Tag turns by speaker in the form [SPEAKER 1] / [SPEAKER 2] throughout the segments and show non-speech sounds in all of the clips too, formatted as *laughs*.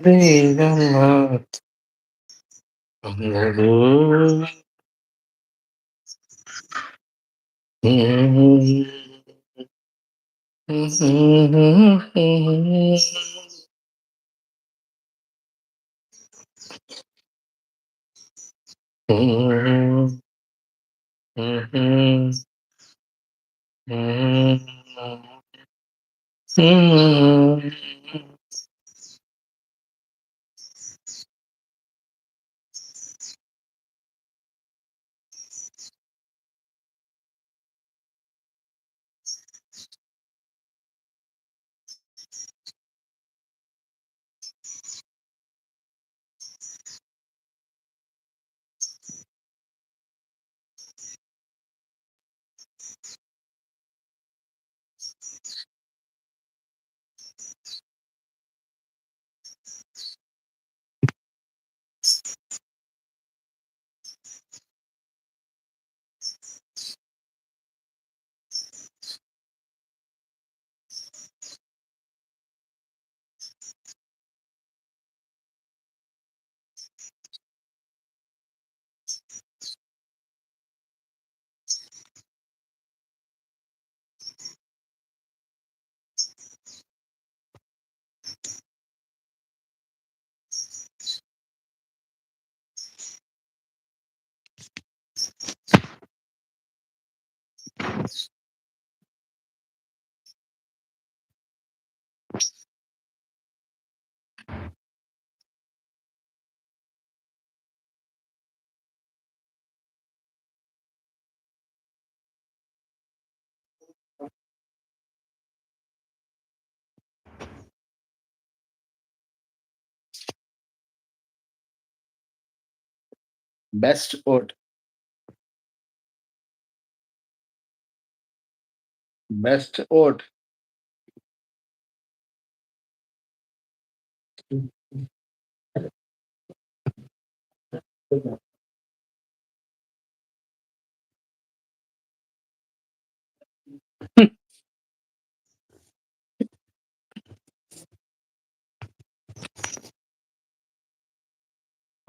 [SPEAKER 1] ദൈവം വന്നതോ ബെസ്റ്റ് ഓട്ട്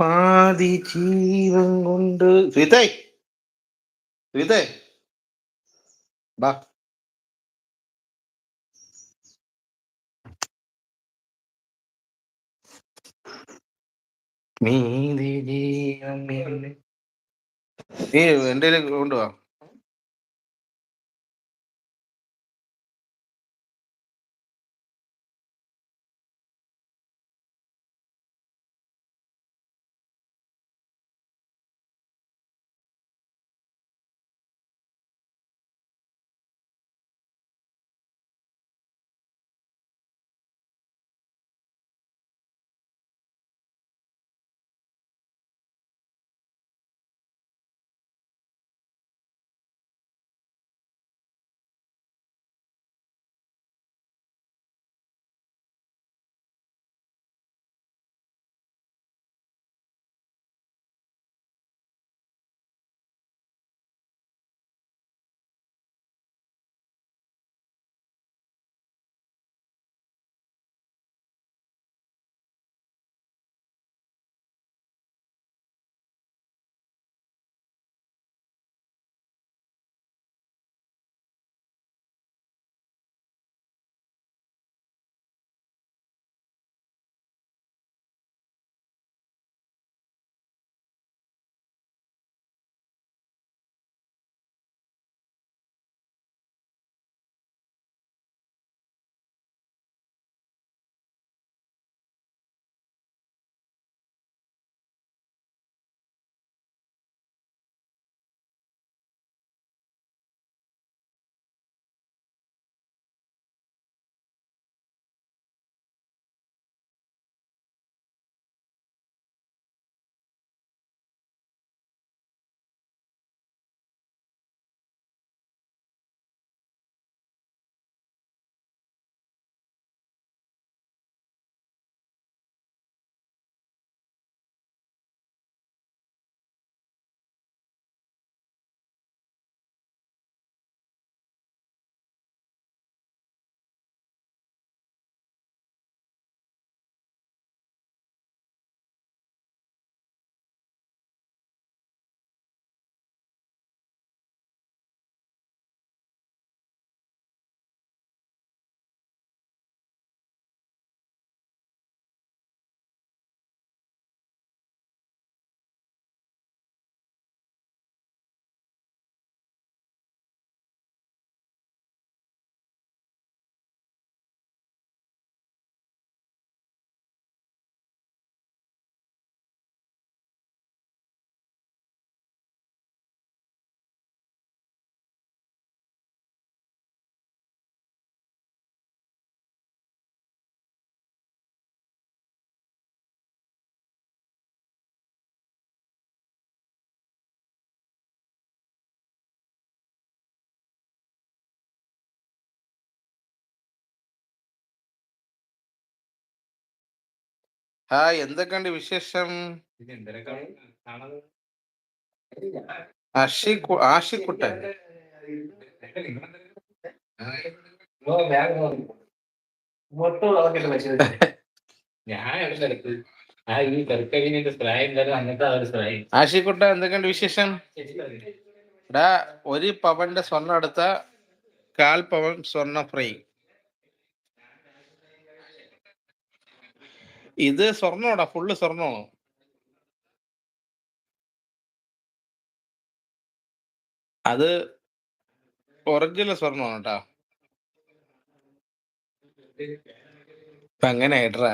[SPEAKER 1] പാതി ജീവൻ കൊണ്ട്. ശ്രീതേ ശ്രീതേ ബാ. നീതി ജീവൻ എന്റെ കൊണ്ടുവാ. ഹായ് എന്തൊക്കെയുണ്ട് വിശേഷം? അഷി ആഷിക്കുട്ടൻ ആഷിക്കുട്ട എന്തൊക്കെയുണ്ട് വിശേഷം? ഒരു പവന്റെ സ്വർണം എടുത്ത കാൽ പവൻ സ്വർണ ഫ്രീ. ഇത് സ്വർണോടാ ഫുള്ള് സ്വർണമാണ്. അത് ഒറിജിനൽ സ്വർണമാണ് കേട്ടാ അങ്ങനെ ആയിട്ടാ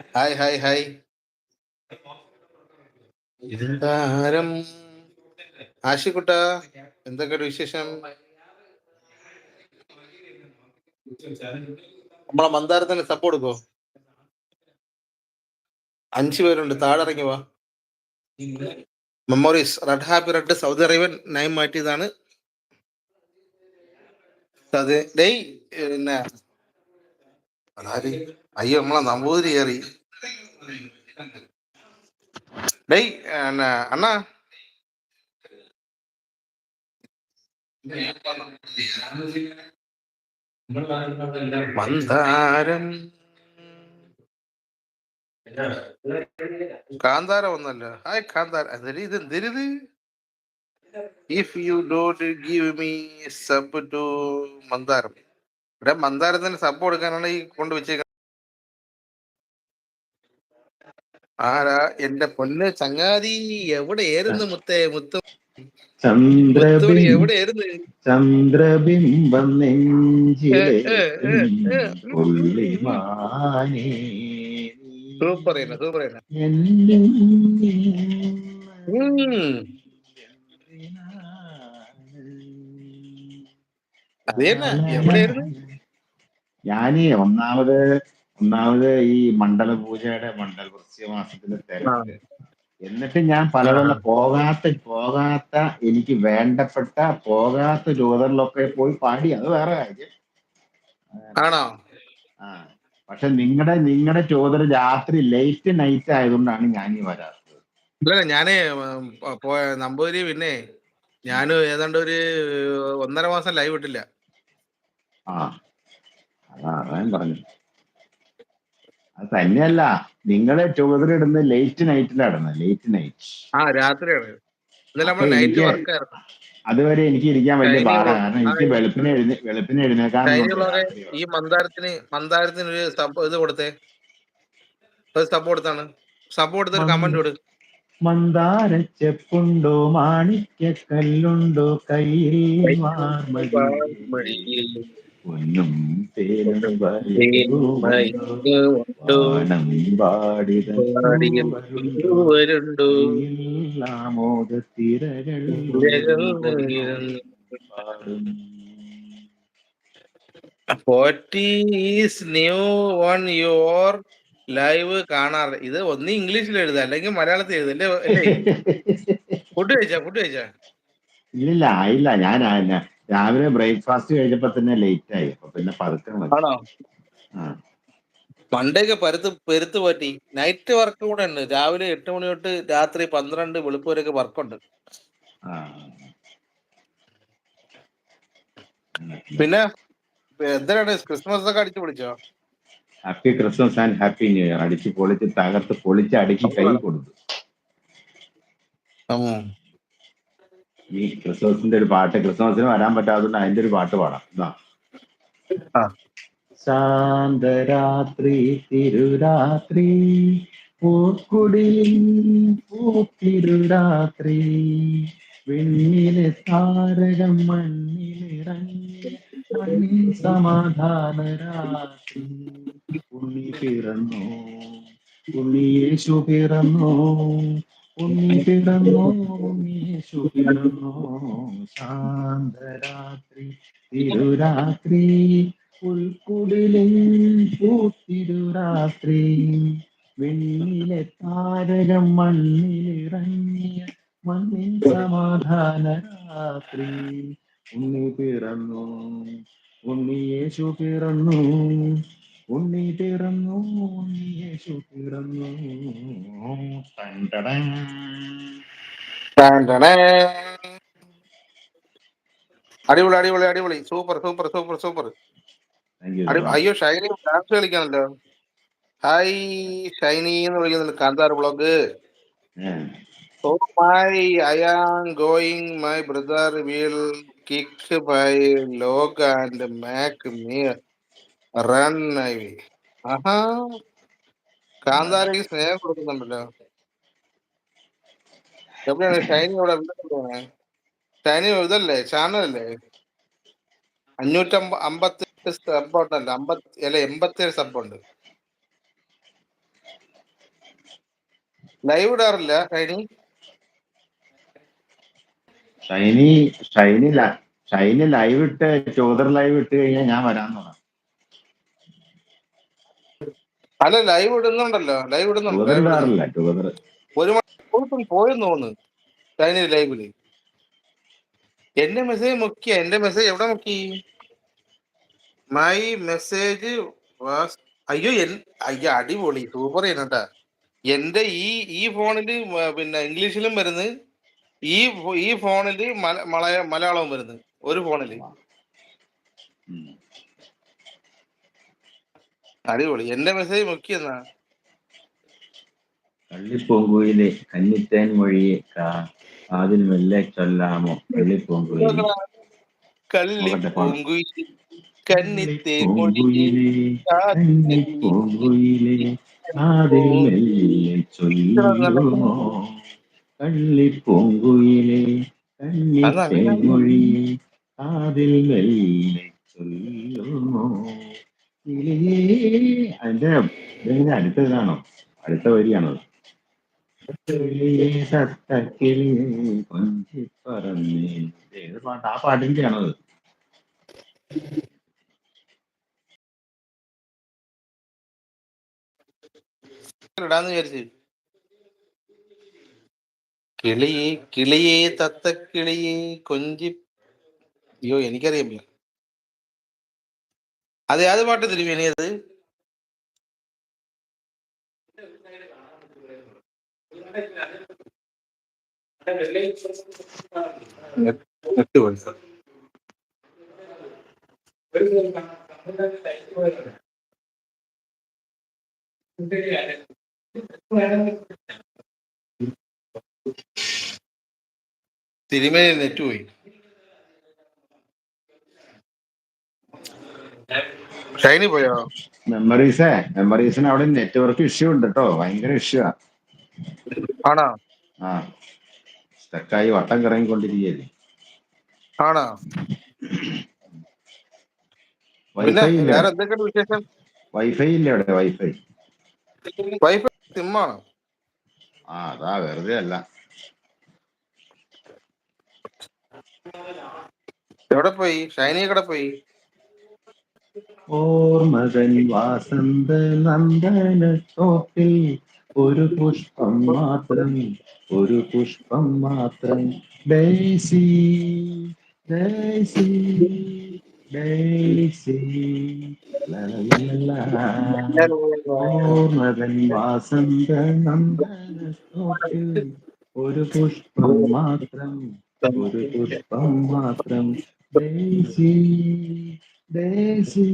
[SPEAKER 1] ഹായ് ഹായ് ഹായ്. ഇരുന്താരം ആശിക്കുട്ട എന്തൊക്കെയുണ്ട് വിശേഷം? നമ്മളെ മന്ദാരത്തിന് സപ്പോർട്ട് കൊടുക്കോ അഞ്ചു പേരുണ്ട് താഴെ ഇറങ്ങി വാ. Memories red happy red Saudi Arabian നയം മാറ്റിയതാണ്. അതെ ഡേയ് പിന്നെ അയ്യോ നമ്മളെ നമ്പൂതിരി കയറി. ഡേയ് അണ്ണാ. മന്ദാരം. കാന്താര ഒന്നല്ല. ഹായ് കാന്താര. അതൊരു ഇത് എന്തിരിത് if you don't give me sub to Mandaram. ഇവിടെ മന്ദാരത്തിന് സബ് കൊടുക്കാനാണ് ഈ കൊണ്ട് ആരാ? എന്റെ പൊന്ന് ചങ്ങാതി. എവിടെയായിരുന്നു മുത്തേ? മുത്തു ചന്ദ്രബിംബം
[SPEAKER 2] ചന്ദ്രബിം ചന്ദ്രബിംബം നെഞ്ചിലെ
[SPEAKER 1] സൂപ്പർ സൂപ്പർ ചെയ്യുന്നു
[SPEAKER 2] എന്നിൽ
[SPEAKER 1] ഉം, അത് തന്നെ എവിടെയായിരുന്നു
[SPEAKER 2] ഞാനേ ഒന്നാമത് ഒന്നാമത് ഈ മണ്ഡല പൂജയുടെ മണ്ഡല വൃശ്ചിക മാസത്തിലെ
[SPEAKER 1] ആ,
[SPEAKER 2] തിരക്ക്. എന്നിട്ട് ഞാൻ പലതവണ പോകാത്ത പോകാത്ത എനിക്ക് വേണ്ടപ്പെട്ട പോകാത്ത ജ്യോതിറിലൊക്കെ പോയി പാടി. അത് വേറെ കാര്യം.
[SPEAKER 1] ആണോ?
[SPEAKER 2] ആ. പക്ഷെ നിങ്ങളുടെ നിങ്ങളുടെ ചോദന രാത്രി ലേറ്റ് നൈറ്റ് ആയതുകൊണ്ടാണ് ഞാൻ ഈ വരാത്തത്.
[SPEAKER 1] ഇല്ല ഞാനേ പോയ നമ്പൂതിരി പിന്നെ ഞാൻ ഏതാണ്ട് ഒരു ഒന്നര മാസം ലൈവ് ഇട്ടില്ല.
[SPEAKER 2] ആ. അതാ അതാ ഞാൻ പറഞ്ഞു അത് തന്നെയല്ല. നിങ്ങളെ ചോദന ഇടുന്നത് ലേറ്റ് നൈറ്റിലാണ് ഇടുന്നത്. ലേറ്റ് നൈറ്റ്
[SPEAKER 1] ആ രാത്രിയാണ്.
[SPEAKER 2] അതുവരെ എനിക്ക് ഇരിക്കാൻ വലിയ പാടാണ് കാരണം എനിക്ക് വെളുപ്പിനെ എഴുന്നേ വെളുപ്പിനെ എഴുന്നേക്കാൻ
[SPEAKER 1] ഈ മന്ദാരത്തിന് മന്ദാരത്തിന് ഒരു ഇത് കൊടുത്തേ. സപ്പോർട്ടാണ് സപ്പോർട്ട് കൊടുത്തൊരു കമന്റ് കൊടു
[SPEAKER 2] മന്ദാര ചെപ്പുണ്ടോ? മാണിക്യ കല്ലുണ്ടോ കയ്യിൽ ആമോദത്തിരകൾ
[SPEAKER 1] തിരകൾ ഫോർട്ടീസ് ന്യൂ ഓൺ യുവർ ലൈവ് കാണാറ്? ഇത് ഒന്ന് ഇംഗ്ലീഷിൽ എഴുതുക അല്ലെങ്കിൽ മലയാളത്തിൽ എഴുതല്ലേ അല്ലേ? ഫുഡ് *laughs* കഴിച്ചാ ഫുഡ് കഴിച്ചാ?
[SPEAKER 2] ഇല്ല ഇല്ല ഞാൻ രാവിലെ ബ്രേക്ക്ഫാസ്റ്റ് കഴിഞ്ഞപ്പോ തന്നെ ലേറ്റ് ആയി. അപ്പൊ പിന്നെ പതുക്കെ
[SPEAKER 1] ആണോ. പണ്ടൊക്കെ പരുത്ത് പെരുത്ത് പറ്റി. നൈറ്റ് വർക്ക് കൂടെ ഉണ്ട്. രാവിലെ എട്ട് മണി തൊട്ട് രാത്രി പന്ത്രണ്ട് വെളുപ്പ് വരെയൊക്കെ വർക്കുണ്ട്. പിന്നെ എന്തിനാണ് ക്രിസ്മസ് ഒക്കെ അടിച്ചു പൊളിച്ചോ?
[SPEAKER 2] Happy Christmas and happy new year അടിച്ച് പൊളിച്ച് തകർത്ത് പൊളിച്ച് അടുക്കി കൈ കൊടുത്തു. ഈ ക്രിസ്മസിന്റെ ഒരു പാട്ട് ക്രിസ്മസിന് വരാൻ പറ്റാത്തതുകൊണ്ട് അതിന്റെ ഒരു പാട്ട് പാടാം. ശാന്തരാത്രി തിരുരാത്രി പൂക്കുടി പൂത്തിരുരാത്രി വെണ്ണിലെ താരകം മണ്ണിലിറങ്ങി മണ്ണിൽ സമാധാന രാത്രി ഉണ്ണി പിറന്നു ഉണ്ണിയേശു പിറന്നു ഉണ്ണിയേശു പിറന്നോ ശാന്തരാത്രി തിരുരാത്രി ഉൾക്കുടിലിൽ പൂത്തിരുരാത്രി. വെണ്ണിലെ താരകം മണ്ണിലിറങ്ങിയ മണ്ണിൻ സമാധാന രാത്രി ഉണ്ണി പിറന്നു ഉണ്ണിയേശു പിറന്നു. ഉണ്ണി പിറന്നു ഉണ്ണിയേശു പിറന്നു. ടണ്ടടൻ.
[SPEAKER 1] ടാൻടടേ. അടിപൊളി അടിപൊളി അടിപൊളി. Super super super super. അയ്യോ ഷൈനി ഡാൻസ് കളിക്കാണല്ലോ. ഹായ് ഷൈനി എന്ന് വിളിക്കുന്നുണ്ട്. കാന്താർ blog oh my I am going my brother will kick by log and make me run കാന്താരയ്ക്ക് സ്നേഹം കൊടുക്കുന്നുണ്ടല്ലോ. എവിടെയാണ്? ഷൈനി ഇവിടെ ഷൈനി ഇതല്ലേ? ചാനലല്ലേ അഞ്ഞൂറ്റമ്പ അമ്പത്തി സബ് അമ്പത്തി അല്ല എൺപത്തി സബ് ഉണ്ട്. ലൈവ് ഇടാറില്ല ഷൈനി?
[SPEAKER 2] ഷൈനി ഷൈനി ഷൈനി ലൈവ് ഇട്ട് ചോദർ ലൈവ് ഇട്ട് കഴിഞ്ഞാൽ ഞാൻ പറഞ്ഞു
[SPEAKER 1] അല്ല ലൈവ് ഇടുന്നുണ്ടല്ലോ. ലൈവ് ഇടുന്നുണ്ട്. ഒരു മണിക്കൂർ പോയെന്ന് തോന്നുന്നു ലൈവിൽ എന്റെ മെസ്സേജ് മുക്കിയ എന്റെ മെസ്സേജ് എവിടെ മുക്കി? മൈ മെസ്സേജ് വാസ് അയ്യോ എൻ- അയ്യോ അടിപൊളി സൂപ്പർ ചെയ്യുന്നട്ടാ എന്റെ ഈ ഈ ഫോണിൽ പിന്നെ ഇംഗ്ലീഷിലും വരുന്നു. ഈ ഈ ഫോണിൽ മല മലയാളവും വരുന്നു ഒരു
[SPEAKER 2] ഫോണിൽ.
[SPEAKER 1] അടിപൊളി. എന്റെ മെസ്സേജ് മുക്കിയെന്നാ
[SPEAKER 2] കള്ളിപ്പൂങ്കുയിലെ കന്നിത്തേൻ മൊഴിയെ കാതിൽ മെല്ലെ ചൊല്ലാമോ? കള്ളിപ്പൂങ്കുയിലെ
[SPEAKER 1] കള്ളി
[SPEAKER 2] നോക്കട്ടെ, പാടാം.
[SPEAKER 1] പൂങ്കുയിൽ കന്നിത്തേ മൊഴി
[SPEAKER 2] കള്ളിപ്പൂങ്കുയിലെ കന്നിപ്പൂങ്കുയിലെ അതിൽ മെല്ലെ ചൊല്ലാമോ? കള്ളിപ്പൂങ്കുയിലെ കന്നിത്തേൻ മൊഴിയെ കാതിൽ മെല്ലെ ചൊല്ലുമോ? കിളിയേ അതിന്റെ അടുത്തതാണോ അടുത്ത വരിയാണോ കിളിയേ കിളിയേ കൊഞ്ചി പറന്നേ. ഏത് പാട്ട് ആ പാട്ടിന്റെ ആണോ അത്?
[SPEAKER 1] ഇടാന്ന് വിചാരിച്ചു. കിളിയെ കിളിയെ കിളിയേ കൊഞ്ചി അയ്യോ എനിക്കറിയാമില്ല അത് ഏത് പാട്ട് തിരുമേനി അത്? എട്ട് പൈസ തിരുമേനി നെറ്റ് പോയി. ഷൈനി പോയോ
[SPEAKER 2] മെമ്മറീസേ മെമ്മറീസിന് അവിടെ നെറ്റ്വർക്ക് ഇഷ്യൂ ഉണ്ട് കേട്ടോ ഭയങ്കര ഇഷ്യൂ
[SPEAKER 1] ആണോ?
[SPEAKER 2] ആ. സ്റ്റക്കായി വട്ടം കറങ്ങിക്കൊണ്ടിരിക്കുകയല്ലേ?
[SPEAKER 1] ആണോ?
[SPEAKER 2] വൈഫൈ ഇല്ല.
[SPEAKER 1] വേറെ എന്തൊക്കെയാണ് വിശേഷം?
[SPEAKER 2] വൈഫൈ ഇല്ല അവിടെ വൈഫൈ
[SPEAKER 1] വൈഫ് സിമ്മാണോ
[SPEAKER 2] ആ അതാ വെറുതെ അല്ല.
[SPEAKER 1] എവിടെ പോയി? ഷൈനി എവിടെ പോയി?
[SPEAKER 2] ഓർമ്മകൻ വാസന്ത നന്ദന തോപ്പിൽ ഒരു പുഷ്പം മാത്രം ഒരു പുഷ്പം മാത്രം. Daisy daisy. ഓർമ്മകൻ വാസന്ത നന്ദന തോപ്പിൽ ഒരു പുഷ്പം മാത്രം ഒരു പുഷ്പം മാത്രം. ഡേസി ഡേസി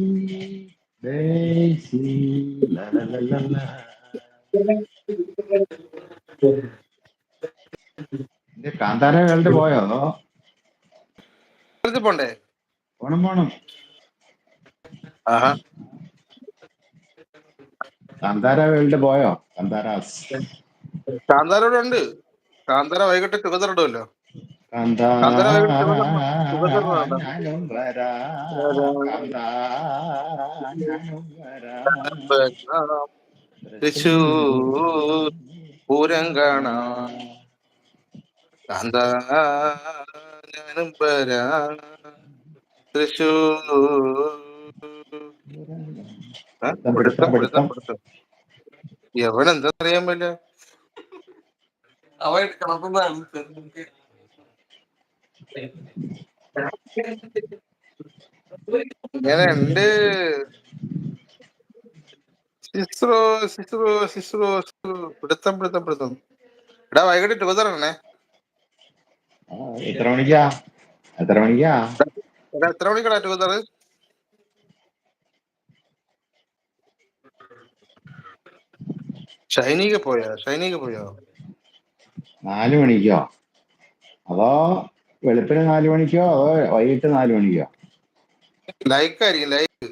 [SPEAKER 2] la la ഇത് കാന്താര വേൾഡ് പോയോ? അതോ?
[SPEAKER 1] പോണ്ടേ?
[SPEAKER 2] പോണം പോണം.
[SPEAKER 1] ആഹാ.
[SPEAKER 2] കാന്താര വേൾഡ് പോയോ? കാന്താരാസ്
[SPEAKER 1] കാന്താരോട് ഉണ്ട് കാന്താര വൈകിട്ട് ടുഗദർ ഇടുമല്ലോ
[SPEAKER 2] ഞാനും
[SPEAKER 1] അറിയാൻ പറ്റില്ല
[SPEAKER 3] അവൻ കിടന്നതാണ്
[SPEAKER 1] ഇങ്ങനെ എന്റെ സിസ്രോ സിസ്രോ സിസ്രോ. പിടുത്തം പിടുത്തം പിടുത്തം. എടാ വൈകിട്ട്
[SPEAKER 2] ആ, എത്ര മണിക്കാ? എത്ര മണിക്കാ?
[SPEAKER 1] എത്ര മണിക്കടാ ടുഗതർ ഷൈനിക പോയോ? ഷൈനിക പോയോ?
[SPEAKER 2] നാല് മണിക്കോ? അതോ വെളുപ്പിന് നാല് മണിക്കോ അതോ വൈകിട്ട് നാല് മണിക്കോ?
[SPEAKER 1] ലൈക്ക് ആയിരിക്കും ലൈക്ക്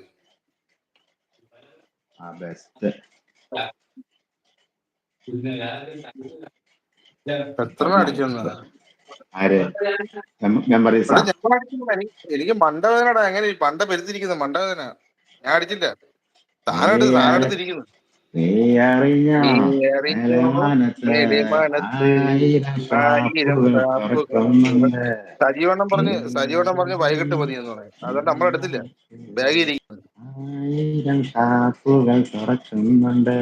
[SPEAKER 2] ആ ബെസ്റ്റ്
[SPEAKER 1] എത്ര അടിച്ചു വന്നത്?
[SPEAKER 2] ആര്? മെമ്മറീസ്
[SPEAKER 1] എടാ, എനിക്ക് മണ്ടവേദനടാ എങ്ങനെ പണ്ട പെരുത്തിരിക്കുന്നു? മണ്ടവേദന ഞാൻ അടിച്ചില്ല. താനെടുത്ത് താനെടുത്തിരിക്കുന്നു
[SPEAKER 2] നീ അറിഞ്ഞ.
[SPEAKER 1] സജീവണ്ണം പറഞ്ഞ് സജീവണ്ണം പറഞ്ഞ് വൈകിട്ട് മതി എന്ന് പറയും. അതുകൊണ്ട് നമ്മളെടുത്തില്ല ബാഗിൽ
[SPEAKER 2] ആയിരം ഷാപ്പുകൾ തുറക്കുന്നുണ്ട്.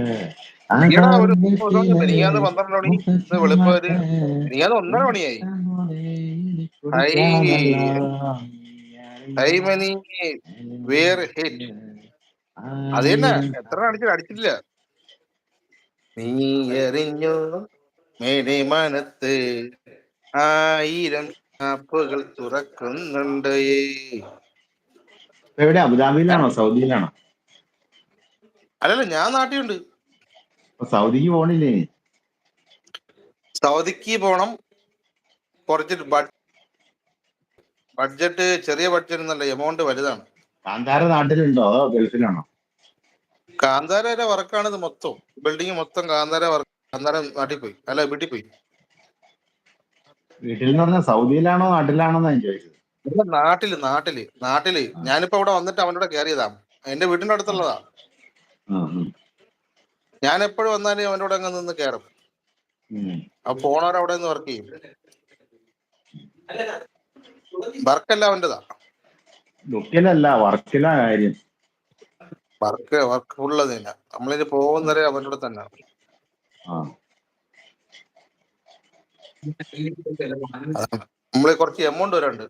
[SPEAKER 1] പന്ത്രണ്ട് മണി? ഒന്നര മണിയായി. അത് എത്ര അടിച്ചിട്ട് അടിച്ചിട്ടില്ല? നീ എറിഞ്ഞു മേലെ മനത്ത് ആയിരം ഷാപ്പുകൾ തുറക്കുന്നുണ്ട്.
[SPEAKER 2] എവിടെ അബുദാബിയിലാണോ? സൗദിയിലാണോ?
[SPEAKER 1] അല്ലല്ല ഞാൻ നാട്ടിലുണ്ട്.
[SPEAKER 2] സൗദിക്ക് പോണില്ലേ?
[SPEAKER 1] സൗദിക്ക് പോണം. കുറച്ച് ബഡ്- ബഡ്ജറ്റ് ചെറിയ ബഡ്ജറ്റ് എന്നല്ല എമൗണ്ട് വലുതാണ്.
[SPEAKER 2] കാന്താര നാട്ടിലുണ്ടോ? അതോ ഗൾഫിലാണോ?
[SPEAKER 1] കാന്താരയുടെ വർക്കാണ് ഇത് മൊത്തം. ബിൽഡിംഗ് മൊത്തം കാന്താര വർക്ക് കാന്താര നാട്ടിൽ പോയി അല്ല വീട്ടിൽ പോയി
[SPEAKER 2] വീട്ടിൽ എന്ന് പറഞ്ഞാൽ സൗദിയിലാണോ നാട്ടിലാണോ ഞാൻ ചോദിച്ചത്?
[SPEAKER 1] നാട്ടിൽ നാട്ടിൽ നാട്ടിൽ. ഞാനിപ്പോ അവിടെ വന്നിട്ട് അവനോട് കയറിയതാ എന്റെ വീടിന്റെ അടുത്തുള്ളതാ. ഞാൻ എപ്പോഴും വന്നാലും അവനോട് അങ്ങ് നിന്ന് കയറും. അപ്പൊ പോണവർ അവിടെ നിന്ന് വർക്ക് ചെയ്യും. വർക്കല്ല അവന്റെതാ
[SPEAKER 2] ലുക്കിലല്ല വർക്കിലാ കാര്യം.
[SPEAKER 1] വർക്ക് വർക്ക് ഫുള്ള് തന്നെ നമ്മളിത് പോകുന്നവരെ അവരുടെ തന്നെ. നമ്മൾ കുറച്ച് എമൗണ്ട് വരാണ്ട്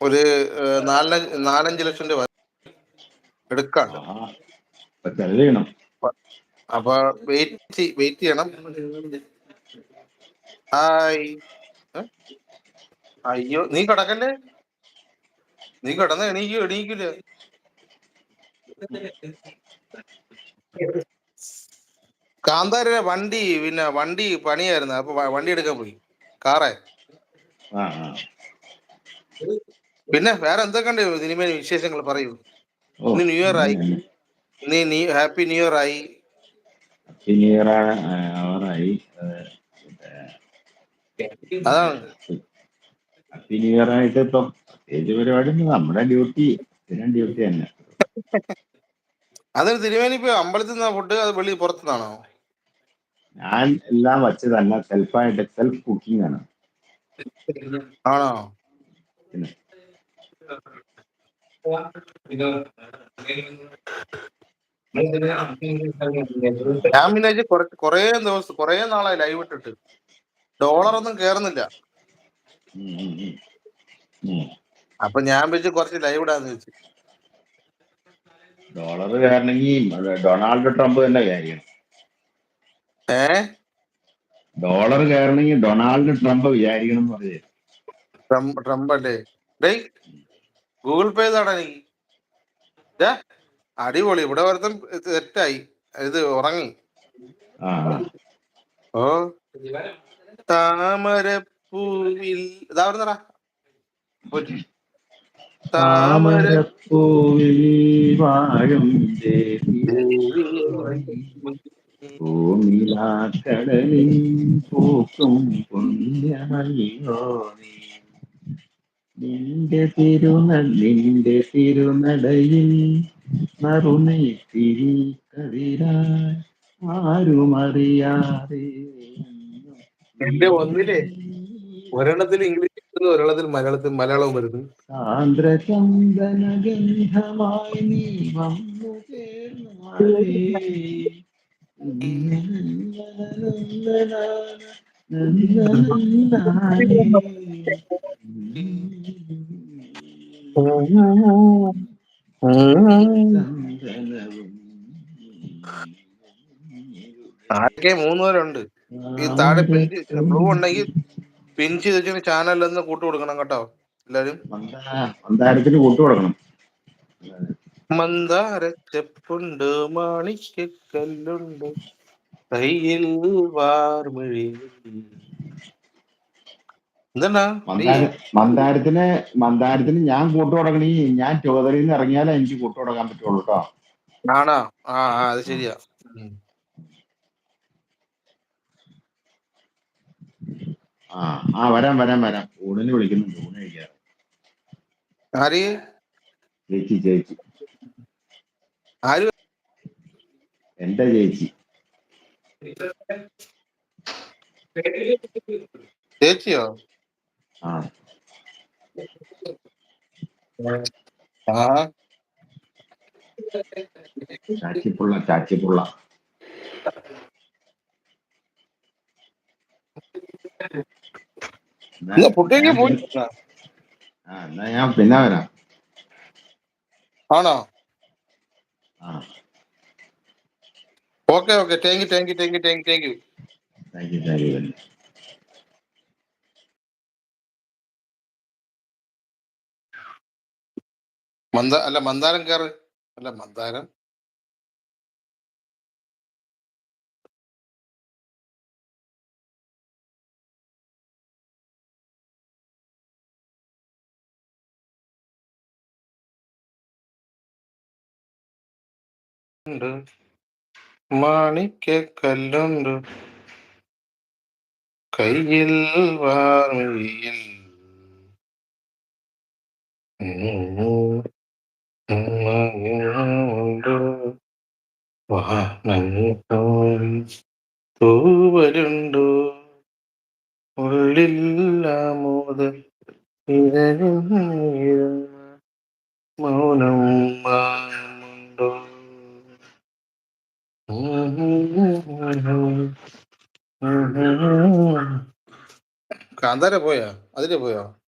[SPEAKER 1] ഒരു ഏഹ്, നാലഞ്ച് ലക്ഷം രൂപ എടുക്കാണ്ട്.
[SPEAKER 2] അപ്പൊ
[SPEAKER 1] വെയിറ്റ് വെയിറ്റ് ചെയ്യണം. ഹായ്? അയ്യോ നീ കിടക്കല്ലേ? നീ കിടന്ന്? എണീക്കൂ എണീക്കില്ല? കാന്താര വണ്ടി പിന്നെ വണ്ടി പണിയായിരുന്നു. അപ്പൊ വണ്ടി എടുക്കാൻ പോയി. കാറേ. പിന്നെ വേറെ എന്തൊക്കെയുണ്ട് സിനിമ വിശേഷങ്ങൾ? പറയൂ. ഇന്ന് ന്യൂ ഇയർ ആയി. നീ നീ ഹാപ്പി ന്യൂ ഇയർ ആയി.
[SPEAKER 2] ഹാപ്പി ന്യൂ ഇയർ ആയി
[SPEAKER 1] അതാണ്.
[SPEAKER 2] ഹാപ്പി ന്യൂ ഇയർ ആയിട്ട് ഇപ്പം പ്രത്യേകിച്ച് പരിപാടി നമ്മുടെ ഡ്യൂട്ടി സ്ഥിരം ഡ്യൂട്ടി തന്നെ.
[SPEAKER 1] അതൊരു തിരുവേനി ഇപ്പൊ അമ്പലത്തിൽ നിന്നാ ഫുഡ് അത് വെളി പുറത്തുനിന്നാണോ?
[SPEAKER 2] ഞാൻ എല്ലാം വച്ച് തന്നെ സെൽഫായിട്ട് സെൽഫ് കുക്കിംഗ് ആണ്.
[SPEAKER 1] ആണോ? ഞാൻ പിന്നെ കൊറേ ദിവസം കൊറേ നാളായി ലൈവ് ഇട്ടിട്ട്. ഡോളർ ഒന്നും കേറുന്നില്ല. അപ്പൊ ഞാൻ വെച്ച് കുറച്ച് ലൈവ് ഇടാന്ന് വെച്ചു
[SPEAKER 2] ഡോളർ കയറണമെങ്കിൽ ഡൊണാൾഡ് ട്രംപ് തന്നെ കയറിയാണ്
[SPEAKER 1] ഏ?
[SPEAKER 2] ഡോളർ കയറണമെങ്കിൽ ഡൊണാൾഡ് ട്രംപ് വിചാരിക്കണം എന്ന് പറഞ്ഞത്
[SPEAKER 1] ട്രംപ് അല്ലേ ഡേയ് ഗൂഗിൾ പേ ചെയ്താടാ നീ. അടിപൊളി. ഇവിടെ വരുത്തും തെറ്റായി. ഇത് ഉറങ്ങി.
[SPEAKER 2] ആ. താമര
[SPEAKER 1] ഓ. താമരപ്പൂവിൽ ഇതാ വരുന്നടാ
[SPEAKER 2] താമരപ്പൂവിൽ ദേവി പൂക്കും. നിന്റെ തിരുന നിന്റെ തിരുനടയിൽ നറുനെയ്ത്തിരി കതിരായി ആരുമറിയാതെ
[SPEAKER 1] എന്റെ ഒന്നിലെ ഒരെണ്ണത്തിൽ ഇംഗ്ലീഷ് ഒരെണ്ണത്തിൽ മലയാളത്തിൽ മലയാളവും വരുന്നു.
[SPEAKER 2] സാന്ദ്രചന്ദന ഗന്ധമായി നീ വന്നു ചേർന്നാലേ
[SPEAKER 1] ആകെ മൂന്ന് പേരുണ്ട് ഈ താഴെ പെയിന്റ് ബ്ലൂ ഉണ്ടെങ്കിൽ പിൻ ചെയ്ത് വെച്ചിട്ട് ചാനലിൽ നിന്ന് കൂട്ടു കൊടുക്കണം കേട്ടോ എല്ലാരും.
[SPEAKER 2] മന്ദാരത്തിന് കൂട്ടു കൊടുക്കണം.
[SPEAKER 1] മന്ദാര ചെപ്പുണ്ട് മാണിക്കല്ലുണ്ട് കയ്യിൽ വാർമിഴി
[SPEAKER 2] മന്ദാരത്തിന് മന്ദാരത്തിന് ഞാൻ കൂട്ടു കൊടുക്കണീ ഞാൻ ചോദരയിൽ നിന്ന് ഇറങ്ങിയാലേ എനിക്ക് കൂട്ടു കൊടുക്കാൻ പറ്റുള്ളൂ കേട്ടോ.
[SPEAKER 1] ആണോ? ആ അത് ശരിയാ.
[SPEAKER 2] ആ ആ വരാം വരാം വരാം. ഊണിന് വിളിക്കുന്നുണ്ട് ഊണ് കഴിക്കാൻ
[SPEAKER 1] ആര്?
[SPEAKER 2] ചേച്ചി ചേച്ചി.
[SPEAKER 1] ആര്?
[SPEAKER 2] എന്റെ ചേച്ചി.
[SPEAKER 1] ചേച്ചിയോ?
[SPEAKER 2] ആ.
[SPEAKER 1] ആ.
[SPEAKER 2] ചാച്ചിപ്പുള്ള ചാച്ചിപ്പുള്ള.
[SPEAKER 1] Thank ഫുഡേക്ക്
[SPEAKER 2] ഞാൻ പിന്നെ- വരാം.
[SPEAKER 1] ആണോ?
[SPEAKER 2] Ah.
[SPEAKER 1] Okay okay. Thank you thank you thank you thank you thank you
[SPEAKER 2] thank you thank you
[SPEAKER 1] മന്ദ അല്ല മന്ദാരം കയറ് അല്ല മന്ദാരം? ഉണ്ട്. മാണിക്ക കല്ലുണ്ട് കയ്യിൽ വാനങ്ങോരി തൂവലുണ്ടോ. ഇരഞ്ഞിരുന്ന മൗനം മായുമുണ്ടോ കാന്താര പോയാ? അതിലെ പോയോ?